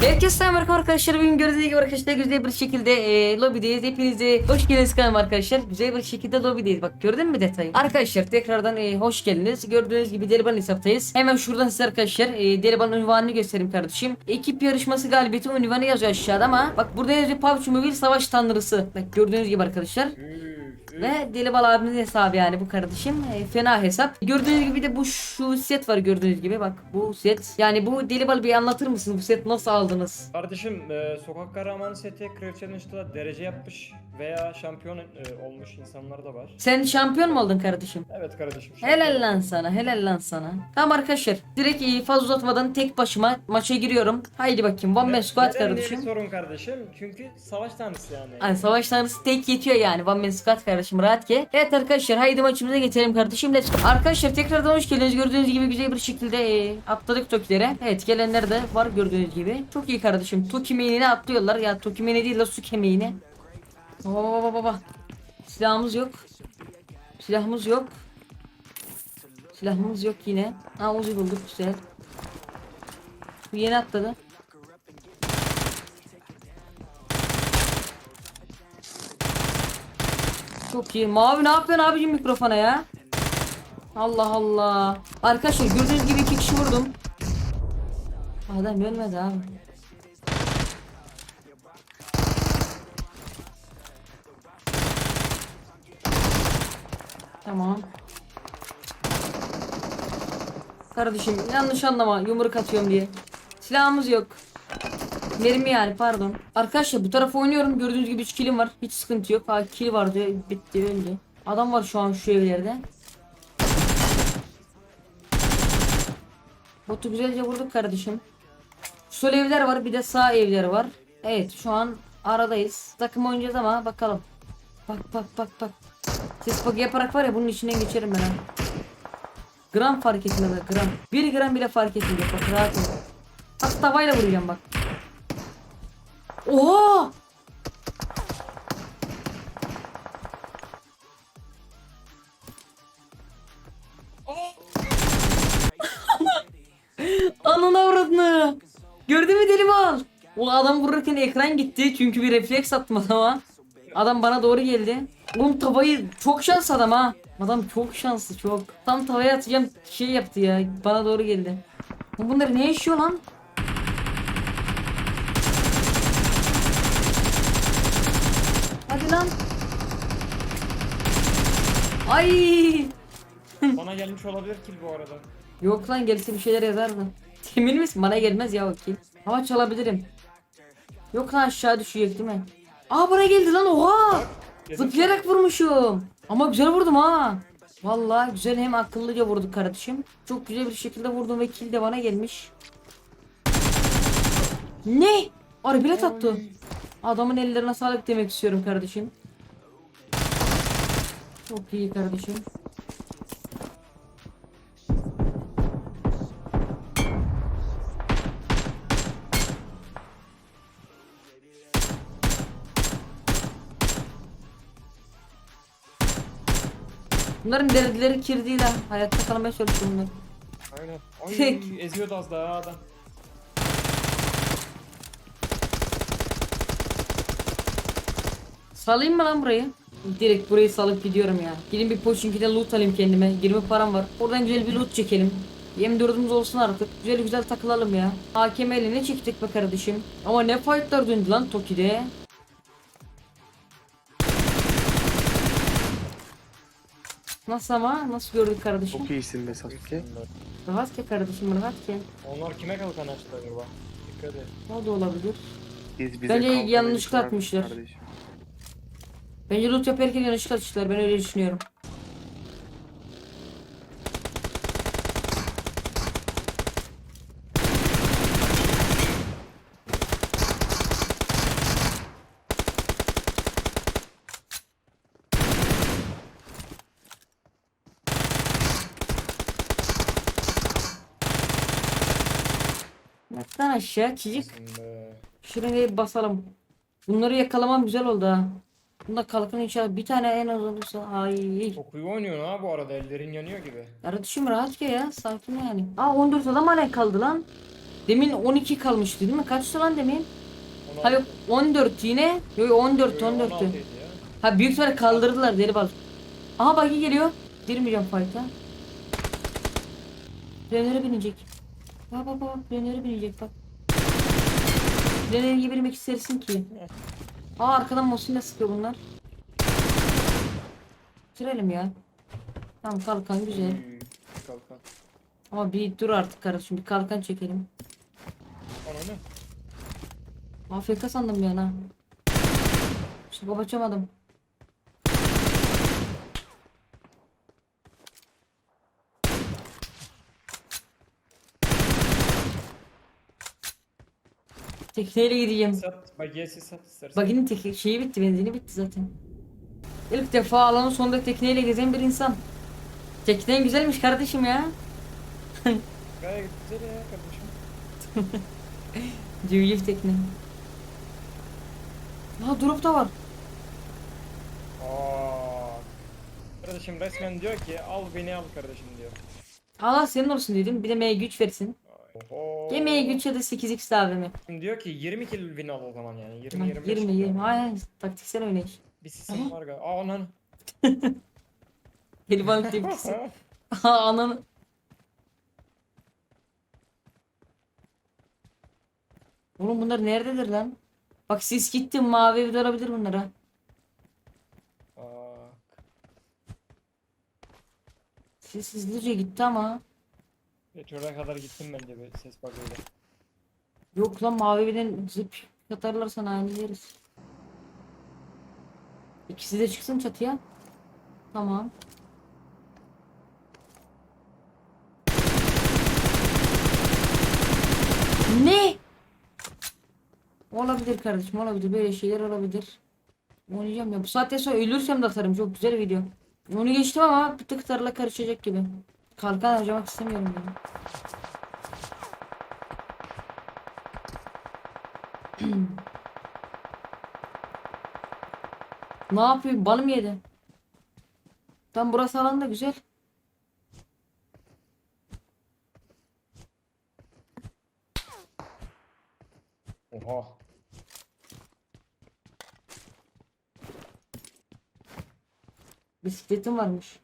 Herkese selam arkadaşlar. Bugün gördüğünüz gibi arkadaşlar güzel bir şekilde e, lobideyiz. Hepinize hoş geldiniz kanalıma arkadaşlar. Güzel bir şekilde lobideyiz. Bak gördün mü detayı? Arkadaşlar tekrardan e, hoş geldiniz. Gördüğünüz gibi Deliban hesaptayız. Hemen şuradan size arkadaşlar e, Deliban unvanını göstereyim kardeşim. Ekip yarışması galibiyeti unvanı yazıyor aşağıda ama bak burada yazıyor PUBG Mobile Savaş Tanrısı. Bak gördüğünüz gibi arkadaşlar. Ve Delibal abimizin hesabı yani bu kardeşim. E, fena hesap. Gördüğünüz gibi de bu şu set var gördüğünüz gibi. Bak bu set. Yani bu Delibal bir anlatır mısın? Bu set nasıl aldınız? Kardeşim e, sokak kahramanı seti Crave Challenge'da derece yapmış veya şampiyon e, olmuş insanlar da var. Sen şampiyon mu oldun kardeşim? Evet kardeşim. Helal lan sana, helal lan sana. Tamam arkadaşlar, direkt iyi fazla uzatmadan tek başıma maça giriyorum. Haydi bakayım, one man squad Neden kardeşim. bir sorun kardeşim. Çünkü savaş tanrısı yani. Hani savaş tanrısı tek yetiyor yani. One man squad kardeşim rahat ki. Evet arkadaşlar haydi maçımıza geçelim kardeşim. Let's go. Arkadaşlar tekrardan hoş geldiniz. Gördüğünüz gibi güzel bir şekilde e, atladık Tokilere. Evet gelenler de var gördüğünüz gibi. Çok iyi kardeşim. Toki main'ine atlıyorlar. Ya Toki main'i değil la Suke main'i. Baba baba baba. Silahımız yok. Silahımız yok. Silahımız yok yine. Ha Uzi bulduk güzel. Bu yeni atladı. Çok iyi. Mavi ne yapıyorsun abicim mikrofona ya? Allah Allah. Arkadaşlar gördüğünüz gibi iki kişi vurdum. Adam ölmedi abi. Tamam. Kardeşim yanlış anlama yumruk atıyorum diye. Silahımız yok. Mermi yani pardon. Arkadaşlar bu tarafa oynuyorum. Gördüğünüz gibi 3 killim var. Hiç sıkıntı yok. Ha kill vardı. Bitti öldü. Adam var şu an şu evlerde. Botu güzelce vurduk kardeşim. Sol evler var bir de sağ evler var. Evet şu an aradayız. Takım oynayacağız ama bakalım. Bak bak bak bak. Ses yaparak var ya bunun içinden geçerim ben. Gram fark etmez ha, gram. Bir gram bile fark etmeyecek bak rahat ol. Bak tavayla vuracağım bak. Oha! Ananı avradını. Gördün mü deli mal? O adam vururken ekran gitti çünkü bir refleks attım adama. Adam bana doğru geldi. Oğlum tavayı çok şans adam ha. Adam çok şanslı çok. Tam tavaya atacağım şey yaptı ya. Bana doğru geldi. Oğlum Bunlar ne yaşıyor lan? Hadi lan. Ay. Bana gelmiş olabilir kill bu arada. Yok lan gelse bir şeyler yazardı. Emin misin? Bana gelmez ya o kill. Ama çalabilirim. Yok lan aşağı düşecek değil mi? Aa bana geldi lan oha. Zıplayarak vurmuşum. Ama güzel vurdum ha. Vallahi güzel hem akıllıca vurduk kardeşim. Çok güzel bir şekilde vurdum ve kill de bana gelmiş. Ne? Arbelet attı. Adamın ellerine sağlık demek istiyorum kardeşim. Çok iyi kardeşim. Bunların derdileri kir değil ha. Hayatta kalmaya çalışıyor bunlar. Aynen. Ay Tek. eziyordu az daha adam. Salayım mı lan burayı? Direkt burayı salıp gidiyorum ya. Gidin bir Pochinki'den loot alayım kendime. 20 param var. Oradan güzel bir loot çekelim. M4'ümüz olsun artık. Güzel güzel takılalım ya. Hakem eline çektik be kardeşim. Ama ne fightlar döndü lan Toki'de. Nasıl ama? Nasıl gördük kardeşim? Çok iyisin be Sasuke. Rahat ki kardeşim rahat ki. Onlar kime kalkan açtı acaba? Dikkat et. O da olabilir. Biz bize Bence kalkan yanlışlıkla atmışlar. kardeşim. Bence loot yaparken yanlışlıkla atıştılar. Ben öyle düşünüyorum. Yattan aşağı Şuraya bir basalım. Bunları yakalamam güzel oldu ha. Bunda kalkın inşallah bir tane en az olursa ay. çok iyi oynuyorsun ha bu arada ellerin yanıyor gibi. Kardeşim rahat ki ya sakin yani. Aa 14 adam hala kaldı lan. Demin 12 kalmıştı değil mi? Kaçtı lan demin? 16. Ha yok 14 yine. Yok 14 Yo, yo, 14'tü. 16 'ydı ya. Ha büyük ihtimalle kaldırdılar deli bal. Aha buggy geliyor. Girmeyeceğim fight'a. Planöre binecek. Bak bak bak planöre binecek bak. Planöre gibi istersin ki. Aa arkadan Mosin'le sıkıyor bunlar. Bitirelim ya. Tamam kalkan güzel. Üy, Kalkan. Ama bir dur artık kardeşim bir kalkan çekelim. Ananı. AFK sandım ya ha. İşte babacamadım. Tekneyle gideceğim. Sat. Yesi sat istersen. Baginin tek şeyi bitti, benzini bitti zaten. İlk defa alanın sonunda tekneyle gezen bir insan. Teknen güzelmiş kardeşim ya. Gayet güzel ya kardeşim. Civciv tekne. Aa drop da var. Aa. Kardeşim resmen diyor ki al beni al kardeşim diyor. Allah senin olsun dedim. Bir de M'ye güç versin. Oho. Yemeğe güç ya da 8x daha verme. Diyor ki 20 kill win al o zaman yani. 20 Lan 25 20 kill 20. al. Aynen taktiksel oynayış. Bir sisim var galiba. Aa anan. Helvanın tepkisi. Aha ananı. Oğlum bunlar nerededir lan? Bak sis gitti mavi evde olabilir bunlara. Aa. Sis hızlıca gitti ama. Geç kadar gittim bence bir ses bug'ıyla. Yok lan mavi evden zıp atarlarsa aynı yeriz. İkisi de çıksın çatıya. Tamam. Ne? Olabilir kardeşim olabilir böyle şeyler olabilir. Oynayacağım ya bu saatten sonra ölürsem de atarım çok güzel video. Onu geçtim ama bir tık tarla karışacak gibi. Kalkan harcamak istemiyorum yani. Ne yapıyor? Bal mı yedi? Tam burası alan da güzel. Oha. Bisikletim varmış.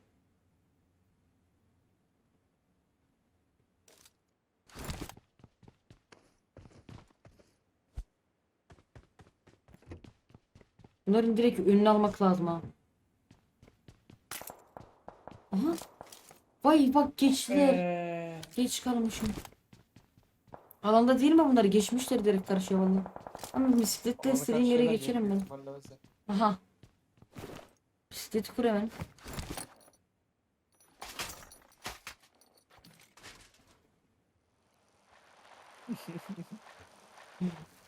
Bunların direkt önüne almak lazım ha. Aha. Vay bak geçtiler. Eee. Geç kalmışım. Alanda değil mi bunlar? Geçmişler direkt karşıya valla. Ama bisikletle istediğim yere geçerim ben. Aha. Bisikleti kur hemen.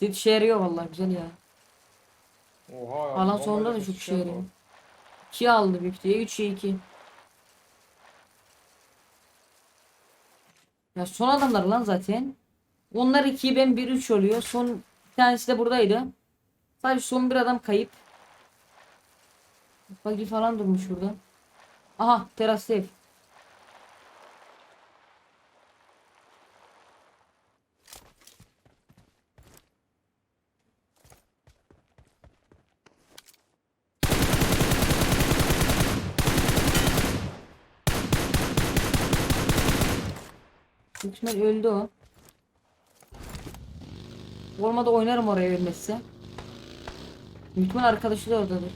Bisiklet işe yarıyor vallahi güzel ya. Oha ya. Alan sonunda da çok işe yarıyor. 2 aldı büyük diye 3'e 2. Ya son adamlar lan zaten. Onlar 2 ben 1 3 oluyor. Son bir tanesi de buradaydı. Sadece son bir adam kayıp. Buggy falan durmuş burada. Aha terasta ev. Büyük ihtimal öldü o. Olmadı oynarım oraya ölmezse. Büyük ihtimal arkadaşı da oradadır.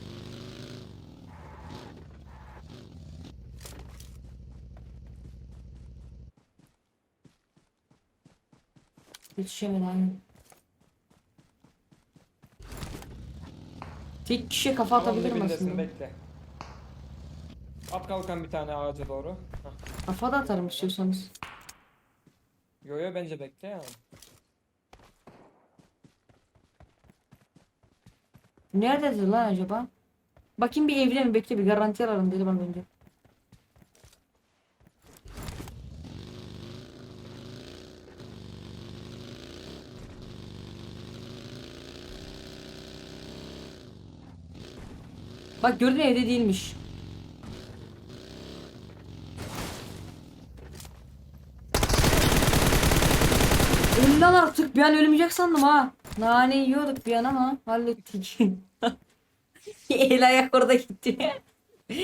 Yetişemedi aynen. Tek kişiye kafa Alan atabilirim dibindesin, aslında. bekle. At kalkan bir tane ağaca doğru. Hah. Kafa da atarım istiyorsanız. Yo yo bence bekle ya. Nerededir lan acaba? Bakayım bir evde mi bekle bir garanti ararım dedi bana önce. Bak gördün evde değilmiş. Öl artık bir an ölmeyecek sandım ha. Nane yiyorduk bir an ama hallettik. El ayak orada gitti.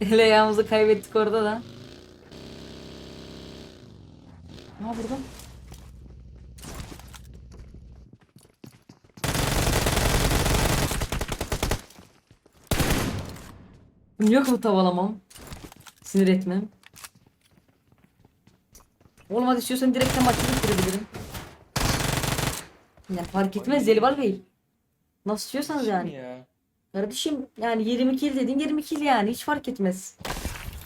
El ayağımızı kaybettik orada da. Ha burada. Yok mu tavalamam? Sinir etmem. Hadi istiyorsan direkt maçı bitirebilirim. Ya fark etmez Zelibal Bey. Nasıl istiyorsanız yani. Ya. Kardeşim yani 20 kill dedin 20 kill yani hiç fark etmez.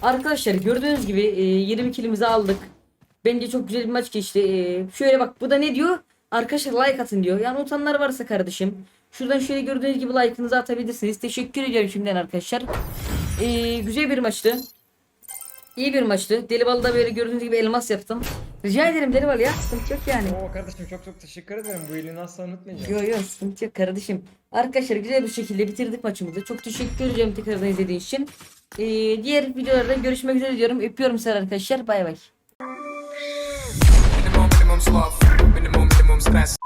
Arkadaşlar gördüğünüz gibi e, 20 killimizi aldık. Bence çok güzel bir maç geçti. E, şöyle bak bu da ne diyor? Arkadaşlar like atın diyor. Yani utanlar varsa kardeşim. Şuradan şöyle gördüğünüz gibi like'ınızı atabilirsiniz. Teşekkür ediyorum şimdiden arkadaşlar. E, güzel bir maçtı. İyi bir maçtı. Delibal'da da böyle gördüğünüz gibi elmas yaptım. Rica ederim Delibal ya. Sıkıntı yok yani. Oo kardeşim çok çok teşekkür ederim. Bu iyiliğini asla unutmayacağım. Yo yo sıkıntı yok kardeşim. Arkadaşlar güzel bir şekilde bitirdik maçımızı. Çok teşekkür ediyorum tekrardan izlediğiniz için. Ee, diğer videolarda görüşmek üzere diyorum. Öpüyorum sizi arkadaşlar. Bay bay. Minimum, minimum sloth. Minimum, minimum stress.